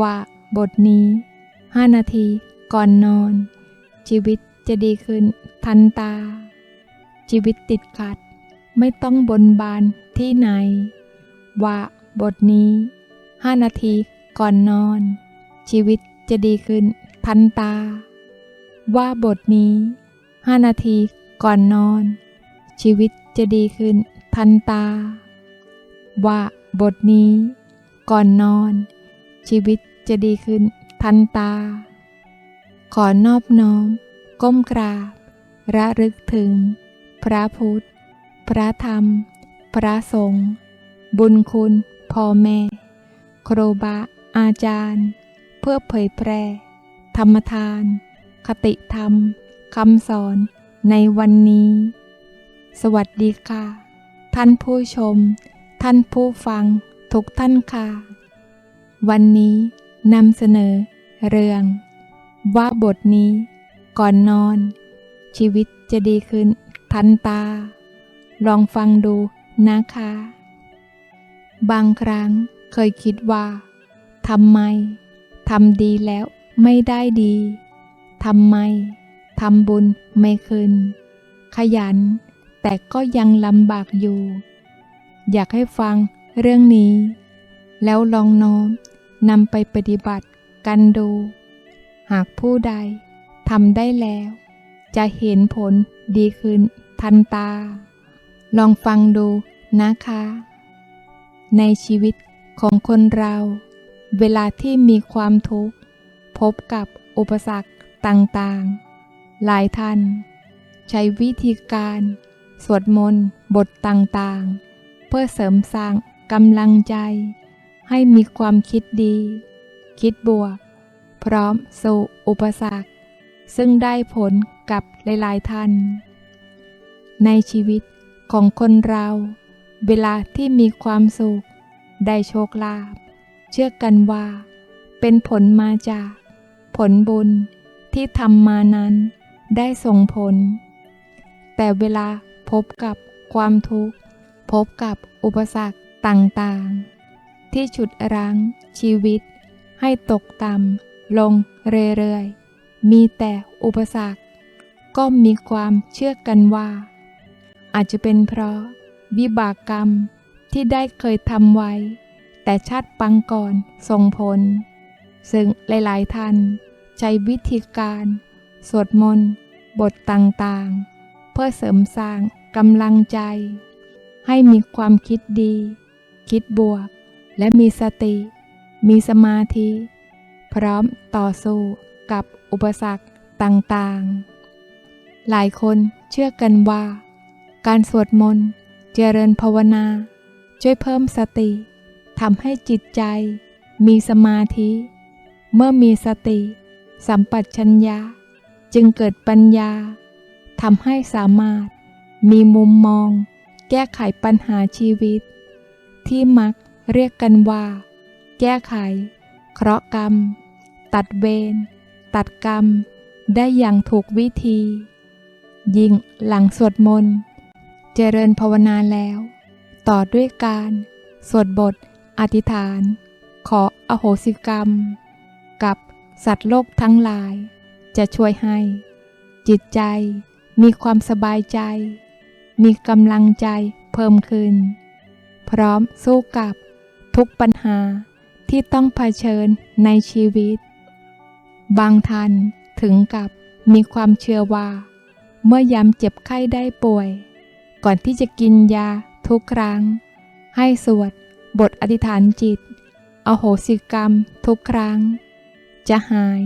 ว่าบทนี้ 5 นาทีก่อนนอน ชีวิตจะดีขึ้นทันตา ชีวิตติดขัด ไม่ต้องบนบานที่ไหน ว่าบทนี้ 5 นาทีก่อนนอน ชีวิตจะดีขึ้นทันตา ว่าบทนี้ 5 นาทีก่อนนอน ชีวิตจะดีขึ้นทันตา ว่าบทนี้ ก่อนนอน ชีวิตจะดีขึ้น ทันตา ขอนอบน้อม ก้มกราบ ระลึกถึง พระพุทธ พระธรรม พระสงฆ์บุญคุณพ่อแม่ ครูบาอาจารย์ เพื่อเผยแพร่ ธรรมทาน คติธรรมคำสอนในวันนี้ สวัสดีค่ะ ท่านผู้ชม ท่านผู้ฟัง ทุกท่านค่ะ วันนี้นำเสนอ เรื่อง ว่าบทนี้ ก่อนนอน ชีวิตจะดีขึ้นทันตา ลองฟังดูนะคะ บางครั้งเคยคิดว่าทำไมทำดีแล้วไม่ได้ดีทำไมทำบุญไม่ขึ้น ขยัน แต่ก็ยังลำบากอยู่ อยากให้ฟังเรื่องนี้ แล้วลองน้อม นำไปปฏิบัติกันดู หากผู้ใดทำได้แล้ว จะเห็นผลดีขึ้นทันตา ลองฟังดูนะคะ ในชีวิตของคนเรา เวลาที่มีความทุกข์ พบกับอุปสรรคต่างๆ หลายท่าน ใช้วิธีการ สวดมนต์บทต่างๆ เพื่อเสริมสร้างกำลังใจ ให้มีความคิดดี คิดบวก พร้อมสู่อุปสรรค ซึ่งได้ผลกับหลายๆท่าน ในชีวิตของคนเรา เวลาที่มีความสุข ได้โชคลาภ เชื่อกันว่า เป็นผลมาจาก ผลบุญที่ทำมานั้น ได้ส่งผล แต่เวลาพบกับความทุกข์ พบกับอุปสรรคต่างๆ ที่ฉุดรั้งชีวิต ให้ตกต่ำลงเรื่อยๆ มีแต่อุปสรรค ก็มีความเชื่อกันว่า อาจจะเป็นเพราะวิบากกรรมที่ได้เคยทำไว้ แต่ชาติปังก่อนส่งผล ซึ่งหลายๆท่านใช้วิธีการ สวดมนต์ บทต่างๆ เพื่อเสริมสร้างกำลังใจ ให้มีความคิดดี คิดบวก และมีสติ มีสมาธิ พร้อมต่อสู้กับอุปสรรคต่างๆ หลายคนเชื่อกันว่า การสวดมนต์เจริญภาวนา ช่วยเพิ่มสติทำให้จิตใจ มีสมาธิ เมื่อมีสติ สัมปชัญญะ จึงเกิดปัญญาทำให้สามารถมีมุมมอง แก้ไขปัญหาชีวิต ที่มัก เรียกกันว่า แก้ไข เคราะห์กรรม ตัดเวร ตัดกรรม ได้อย่างถูกวิธี ยิ่งหลังสวดมนต์ เจริญภาวนาแล้ว ต่อด้วยการ สวดบท อธิษฐาน ขออโหสิกรรม กับสัตว์โลกทั้งหลาย จะช่วยให้ จิตใจมีความสบายใจ มีกำลังใจเพิ่มขึ้น พร้อมสู้กับ ทุกปัญหาที่ต้องเผชิญในชีวิต บางท่านถึงกับมีความเชื่อว่า เมื่อยามเจ็บไข้ได้ป่วย ก่อนที่จะกินยาทุกครั้ง ให้สวดบทอธิษฐานจิต อโหสิกรรมทุกครั้ง จะหาย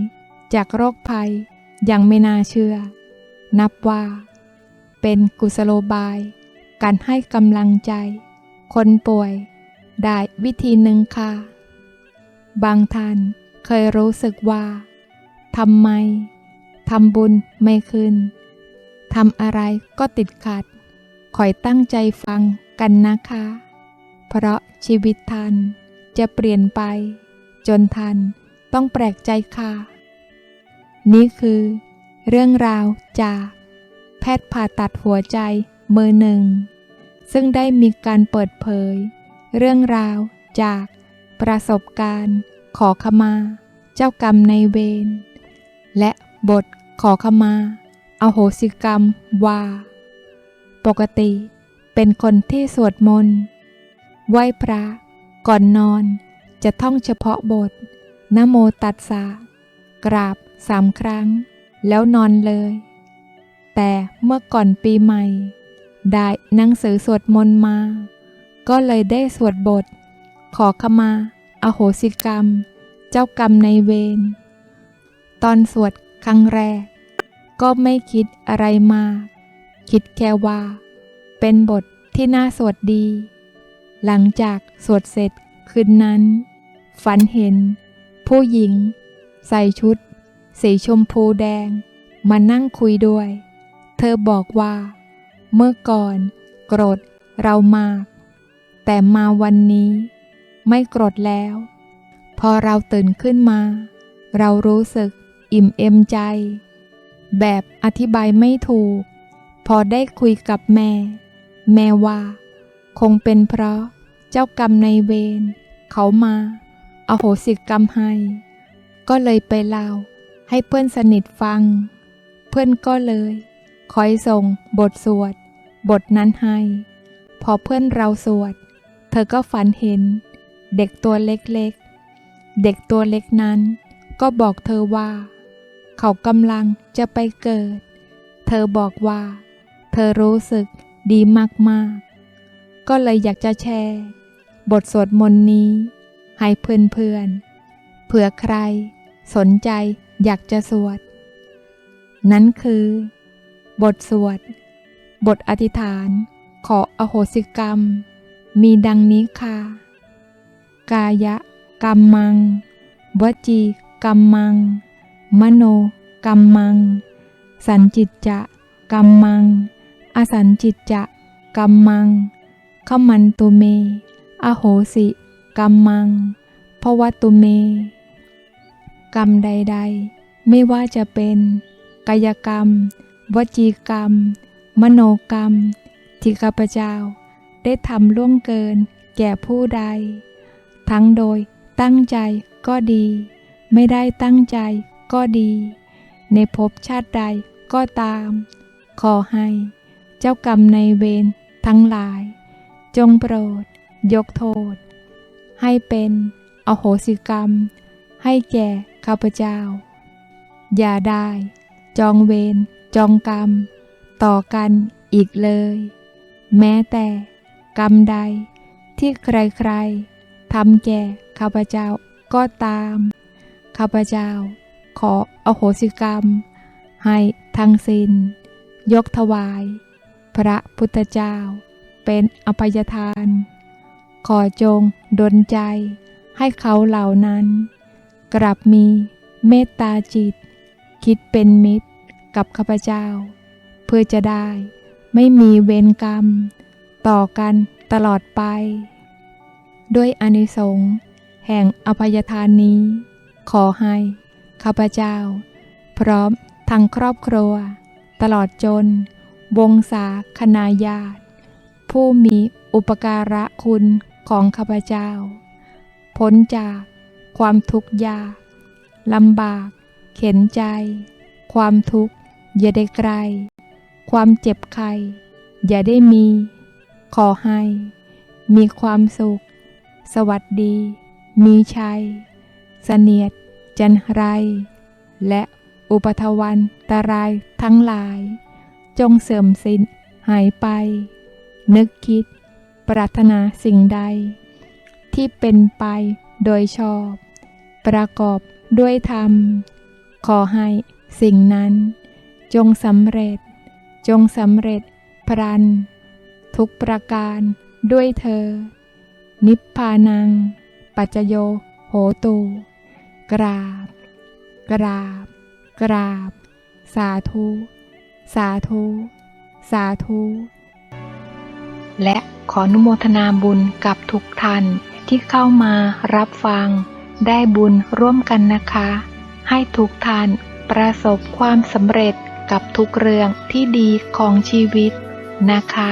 จากโรคภัยอย่างไม่น่าเชื่อ นับว่า เป็นกุศโลบาย การให้กำลังใจ คนป่วย ได้วิธีหนึ่งค่ะ บางท่านเคยรู้สึกว่าทำไมทำบุญไม่ขึ้นทำอะไรก็ติดขัด คอยตั้งใจฟังกันนะคะ เพราะชีวิตท่านจะเปลี่ยนไป จนท่านต้องแปลกใจค่ะ นี่คือเรื่องราวจาก แพทย์ผ่าตัดหัวใจมือหนึ่ง ซึ่งได้มีการเปิดเผย เรื่องราวจากประสบการณ์ขอขมา เจ้ากรรมในเวรและบทขอขมาอโหสิกรรมว่าปกติเป็นคนที่สวดมนต์ไหว้พระ ก่อนนอนจะท่องเฉพาะบทนโมตัสสะกราบสามครั้ง แล้วนอนเลย แต่เมื่อก่อนปีใหม่ ได้หนังสือสวดมนต์มา ก็เลยได้สวดบท ขอขมา อโหสิกรรม เจ้ากรรมในเวร ตอนสวดครั้งแรก ก็ไม่คิดอะไรมาก คิดแค่ว่า เป็นบทที่น่าสวดดี หลังจากสวดเสร็จคืนนั้น ฝันเห็น ผู้หญิง ใส่ชุด สีชมพูแดง มานั่งคุยด้วย เธอบอกว่า เมื่อก่อน โกรธเรามาก แต่มาวันนี้ ไม่โกรธแล้ว พอเราตื่นขึ้นมา เรารู้สึกอิ่มเอมใจ แบบอธิบายไม่ถูก พอได้คุยกับแม่ แม่ว่า คงเป็นเพราะเจ้ากรรมในเวรเขามาเอาโหสิกรรมให้ ก็เลยไปเล่าให้เพื่อนสนิทฟัง เพื่อนก็เลย คอยส่งบทสวด บทนั้นให้ พอเพื่อนเราสวด ธอก็ฝันเห็น เด็กตัวเล็กๆ เด็กตัวเล็กนั้น ก็บอกเธอว่า เขากำลังจะไปเกิด เธอบอกว่า เธอรู้สึกดีมากๆ ก็เลยอยากจะแชร์ บทสวดมนต์นี้ ให้เพื่อนๆ เผื่อใคร สนใจอยากจะสวด นั้นคือ บทสวด บทอธิษฐาน ขออโหสิกรรม มีดังนี้ค่ะ กายะกรรมัง วจีกรรมัง มโนกรรมัง สันจิตจะกรรมัง อสันจิตจะกรรมังขมันตุเม อโหสิกรรมังภวตุเม กรรมใด ๆ ไม่ว่าจะเป็น กายกรรม วจีกรรม มโนกรรม ที่ข้าพเจ้า ได้ทำล่วงเกิน แก่ผู้ใด ทั้งโดยตั้งใจก็ดี ไม่ได้ตั้งใจก็ดี ในภพชาติใดก็ตาม ขอให้เจ้ากรรมในเวรทั้งหลาย จงโปรด ยกโทษ ให้เป็นอโหสิกรรม ให้แก่ข้าพเจ้า อย่าได้ จองเวรจองกรรม ต่อกันอีกเลย แม้แต่ กรรมใด ที่ใครๆทำแก่ข้าพเจ้าก็ตาม ข้าพเจ้า ขออโหสิกรรม ให้ทั้งสิน้น ยกถวาย พระพุทธเจ้า เป็นอภัยทาน ขอจงดลใจให้เขาเหล่านั้น กลับมีเมตตาจิต คิดเป็นมิตรกับข้าพเจ้า เพื่อจะได้ไม่มีเวรกรรม ต่อกันตลอดไป ด้วยอนิสงส์แห่งอภัยทานนี้ ขอให้ข้าพเจ้า พร้อมทั้งครอบครัว ตลอดจน วงศาคณาญาติ ผู้มีอุปการะคุณของข้าพเจ้า พ้นจากความทุกข์ยากลำบาก เข็นใจ ความทุกข์อย่าได้ไกล ความเจ็บไข้อย่าได้มี ขอให้ มีความสุข สวัสดี มีชัย เสนียด จันไร และอุปทวันตรายทั้งหลาย จงเสื่อมสิ้นหายไป นึกคิด ปรารถนาสิ่งใด ที่เป็นไปโดยชอบ ประกอบด้วยธรรม ขอให้สิ่งนั้น จงสำเร็จ จงสำเร็จพรัน ทุกประการด้วยเธอ นิพพานัง ปัจโย โหตู กราบ กราบ กราบ สาธุ สาธุ สาธุ และขออนุโมทนาบุญกับทุกท่านที่เข้ามารับฟัง ได้บุญร่วมกันนะคะ ให้ทุกท่านประสบความสำเร็จกับทุกเรื่องที่ดีของชีวิตนะคะ